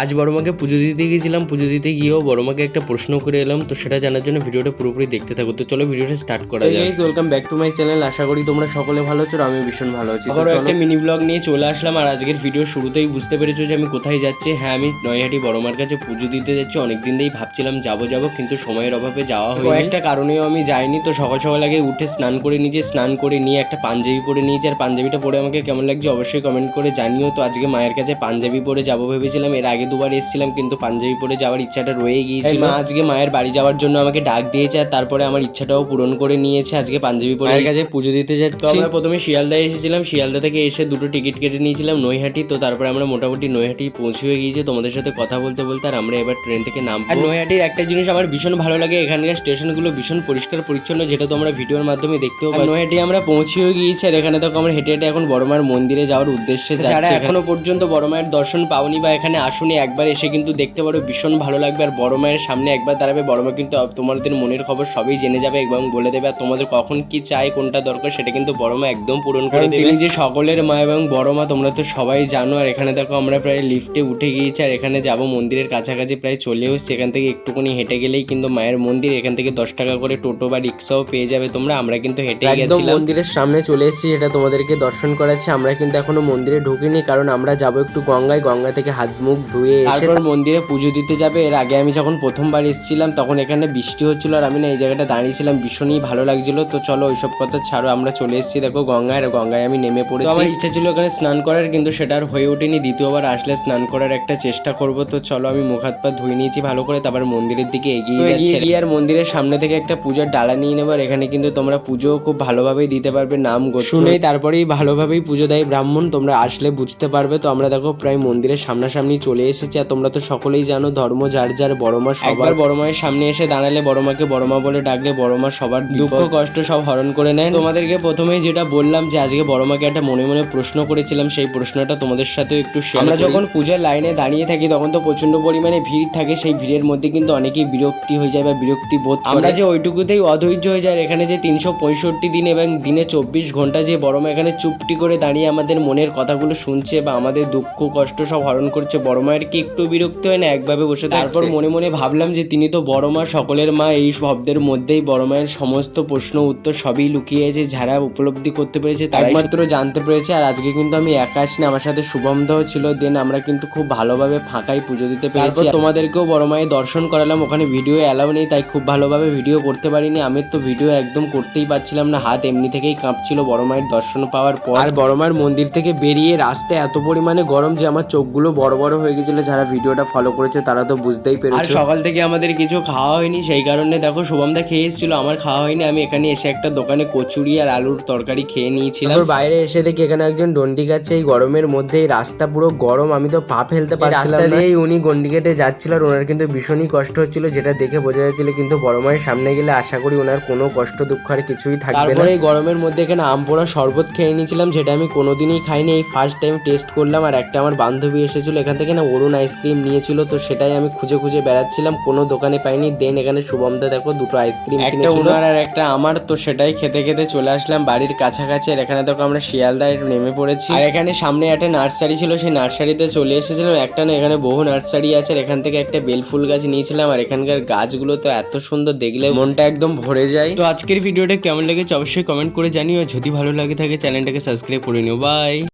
আজ বড়মাকে পুজো দিতে গিয়েছিলাম পুজো দিতে গিয়েও বড়মাকে একটা প্রশ্ন করে এলাম তো সেটা জানার জন্য ভিডিওটা পুরোপুরি দেখতে থাকো। তো চলো ভিডিওটা স্টার্ট করা যায় guys welcome back to my channel আশা করি তোমরা সকলে ভালো আছো আমি ভীষণ ভালো আছি। তো একটা মিনি ব্লগ নিয়ে চলে আসলাম আর আজকের ভিডিও শুরুতেই বুঝতে পেরেছ যে আমি কোথায় যাচ্ছি। হ্যাঁ আমি নৈহাটি বড়মার কাছে পুজো দিতে যাচ্ছি। অনেক দিন দিয়েই ভাবছিলাম যাব যাব কিন্তু সময়ের অভাবে যাওয়া হয়নি। একটা কারণেও আমি যাইনি তো সকাল সকাল আগে উঠে স্নান করে নিয়েছি স্নান করে নিয়ে একটা পাঞ্জাবি পরে নিয়েছি আর পাঞ্জাবিটা পরে আমাকে কেমন লাগছে অবশ্যই কমেন্ট করে জানিও। তো আজকে মায়ের কাছে পাঞ্জাবি পরে যাব ভেবেছিলাম এর আগে দুবার এসেছিলাম কিন্তু পাঞ্জাবি পরে যাওয়ার ইচ্ছাটা রয়ে গিয়েছিল। মা আজকে মায়ের বাড়ি যাওয়ার জন্য আমাকে ডাক দিয়েছে আর তারপরে আমার ইচ্ছাটাও পূরণ করে নিয়েছে আজকে পাঞ্জাবি পরে মায়ের কাছে পুজো দিতে যাচ্ছি। তো আমরা প্রথমে শিয়ালদায় এসেছিলাম। শিয়ালদা থেকে এসে দুটো টিকিট কেটে নিয়েছিলাম নৈহাটি। তো তারপরে আমরা মোটামুটি নৈহাটি পৌঁছে গিয়েছি। তোমাদের সাথে কথা বলতে বলতে আর আমরা এবার ট্রেন থেকে নামবো। আর নৈহাটির একটা জিনিস আমার ভীষণ ভালো লাগে এখানকার স্টেশনগুলো ভীষণ পরিষ্কার পরিচ্ছন্ন যেটা তোমরা ভিডিওর মাধ্যমে দেখতেও পাবে নৈহাটি আমরা পৌঁছেও গিয়েছি আর এখানে দেখো আমরা হেঁটে হেঁটে এখন বড়মার মন্দিরে যাওয়ার উদ্দেশ্যে যারা এখনও পর্যন্ত বড় মায়ের দর্শন পাওনি বা এখানে আসুনি একবার এসে কিন্তু দেখতে পারো ভীষণ ভালো লাগবে। আর বড় মায়ের সামনে একবার দাঁড়াবে বড় মা কিন্তু তোমাদের মনের খবর সবই জেনে যাবে এবং বলে দেবে। আর তোমাদের কখন কি চাই কোনটা দরকার সেটা কিন্তু বড় মা একদম পূরণ করে দেবে। যে সকলের মা এবং বড় মা তোমরা তো সবাই জানো। আর এখানে দেখো আমরা প্রায় লিফটে উঠে গিয়েছি আর এখানে যাব মন্দিরের কাছাকাছি প্রায় চলেও এসেছি। এখান থেকে একটুখানি হেঁটে গেলেই কিন্তু মায়ের মন্দির এখান থেকে দশ টাকা করে টোটো বা রিক্সাও পেয়ে যাবে তোমরা। আমরা কিন্তু হেঁটে গেছিলাম। মন্দিরের সামনে চলে এসেছি এটা তোমাদেরকে দর্শন করাচ্ছি। আমরা কিন্তু এখনও মন্দিরে ঢুকিনি কারণ আমরা যাব একটু গঙ্গায়। গঙ্গা থেকে হাত মুখ ধুয়ে তারপর মন্দিরে পুজো দিতে যাবে। এর আগে আমি যখন প্রথমবার এসেছিলাম তখন এখানে বৃষ্টি হচ্ছিল আর আমি না এই জায়গাটা দাঁড়িয়েছিলাম ভীষণই ভালো লাগছিল। তো চলো ওইসব কথা ছাড়ো আমরা চলে এসেছি দেখো গঙ্গায় আর গঙ্গায় আমি নেমে পড়েছি। আমার ইচ্ছা ছিল ওখানে স্নান করার কিন্তু সেটা আর হয়ে ওঠেনি। দ্বিতীয়বার আসলে স্নান করার একটা চেষ্টা করব। তো চলো আমি মুখ হাত পা ধুয়ে নিয়েছি ভালো করে তারপর মন্দিরের দিকে এগিয়ে যাচ্ছি। আর মন্দিরের সামনে থেকে একটা পূজার ডালা নিয়ে নেব আর এখানে কিন্তু তোমরা পুজো খুব ভালোভাবেই দিতে পারবে নাম শুনেই তারপরেই ভালোভাবেই পুজো দেয় ব্রাহ্মণ তোমরা আসলে বুঝতে পারবে। তো আমরা দেখো প্রায় মন্দিরের সামনাসামনি চলে এসেছি আর তোমরা তো সকলেই জানো ধর্ম যার যার বড় মা সবার। বড় মায়ের সামনে এসে দাঁড়ালে বড় মাকে বড় মা বলে ডাকলে বড় মা সবার দুঃখ কষ্ট সব হরণ করে নেয় তোমাদেরকে প্রথমেই যেটা বললাম যে আজকে বড় মাকে একটা মনে মনে প্রশ্ন করেছিলাম সেই প্রশ্নটা তোমাদের সাথে একটু শেয়ার আমরা যখন পূজার লাইনে দাঁড়িয়ে থাকি তখন তো প্রচণ্ড পরিমাণে ভিড় থাকে সেই ভিড়ের মধ্যে কিন্তু অনেকেই বিরক্তি হয়ে যায় বা বিরক্তি বোধ আমরা যে ওইটুকুতেই অধৈর্য হয়ে যায় এখানে যে তিনশো পঁয়ষট্টি দিন এবং দিনে চব্বিশ ঘণ্টা যে বড় মা এখানে চুপটি করে দাঁড়িয়ে আমাদের মনের কথাগুলো শুনছে বা আমাদের দুঃখ কষ্ট সব হরণ করছে বড় মায়ের কি একটু বিরক্ত হয় না? একভাবে বসে তারপর মনে মনে ভাবলাম যে তিনি তো বড় মা সকলের মা এই শব্দের মধ্যেই বড় মায়ের সমস্ত প্রশ্ন উত্তর সবই লুকিয়ে আছে যারা উপলব্ধি করতে পেরেছে তারা মাত্র জানতে পেরেছে। আর আজকে কিন্তু আমি একা আসিনি আমার সাথে শুভম দাও ছিল। দেন আমরা কিন্তু খুব ভালোভাবে ফাঁকাই পুজো দিতে পেরেছি। তোমাদেরকেও বড় মায়ের দর্শন করালাম। ওখানে ভিডিও অ্যালাউ নেই তাই খুব ভালোভাবে ভিডিও করতে পারিনি। আমি তো ভিডিও একদম করতেই পারছিলাম না। হাত এমনি থেকেই কাঁপছিল বড় মায়ের দর্শন পাওয়ার পর। আর বড় মায়ের মন্দির থেকে বেরিয়ে রাস্তায় এত পরিমাণে গরম যে আমার চোখগুলো বড় বড় হয়ে গেছিল যারা ভিডিওটা ফলো করেছে তারা তো বুঝতেই পেরেছে। আর সকাল থেকে আমাদের কিছু খাওয়া হয়নি সেই কারণে দেখো শুভমদা খেয়ে এসেছিল আমার খাওয়া হয়নি আমি এখানে এসে একটা দোকানে কচুরি আর আলুর তরকারি খেয়ে নিয়েছিলাম। বাইরে এসে দেখি এখানে একজন ডন্ডি খাচ্ছে এই গরমের মধ্যে এই রাস্তা পুরো গরম আমি তো পা ফেলতে পারছিলাম না। দিয়েই উনি গন্ডি কেটে যাচ্ছিল আর ওনার কিন্তু ভীষণই কষ্ট হচ্ছিল যেটা দেখে বোঝা যাচ্ছিল কিন্তু বড় মায়ের সামনে গেলে আশা করি ওনার কোনো কষ্ট দুঃখ আর কিছুই থাকবে না। তারপরে এই গরমের মধ্যে এখানে আম পোড়া শরবত খেয়ে নিয়েছিলাম যেটা আমি কোনোদিনই খাইনি এই ফার্স্ট টাইম টেস্ট করলাম আর একটা আমার বান্ধবী এসেছিল এখান থেকে না অরুণ আইসক্রিম নিয়েছিল তো সেটাই আমি খুঁজে খুঁজে বেড়াচ্ছিলাম। কোনো দোকানে পাইনি। দেন এখানে শুভমদা দেখো দুটো আইসক্রিম একটা ওনার আর একটা আমার তো সেটাই খেতে খেতে চলে আসলাম বাড়ির কাছাকাছি। আর এখানে দেখো আমরা শিয়ালদায় নেমে পড়েছি। আর এখানে সামনে একটা নার্সারি ছিল সেই নার্সারিতে চলে এসেছিলাম। একটা না এখানে বহু নার্সারি আছে আর এখান থেকে একটা বেল ফুল গাছ নিয়েছিলাম। আর এখানকার গাছগুলো তো এত সুন্দর দেখলে মনটা একদম ভরে যায়। তো আজকের ভিডিওটা কেমন লেগেছে অবশ্যই কমেন্ট করে জানিও। যদি ভালো লাগে থাকে চ্যানেলটাকে সাবস্ক্রাইব করে নিও। বাই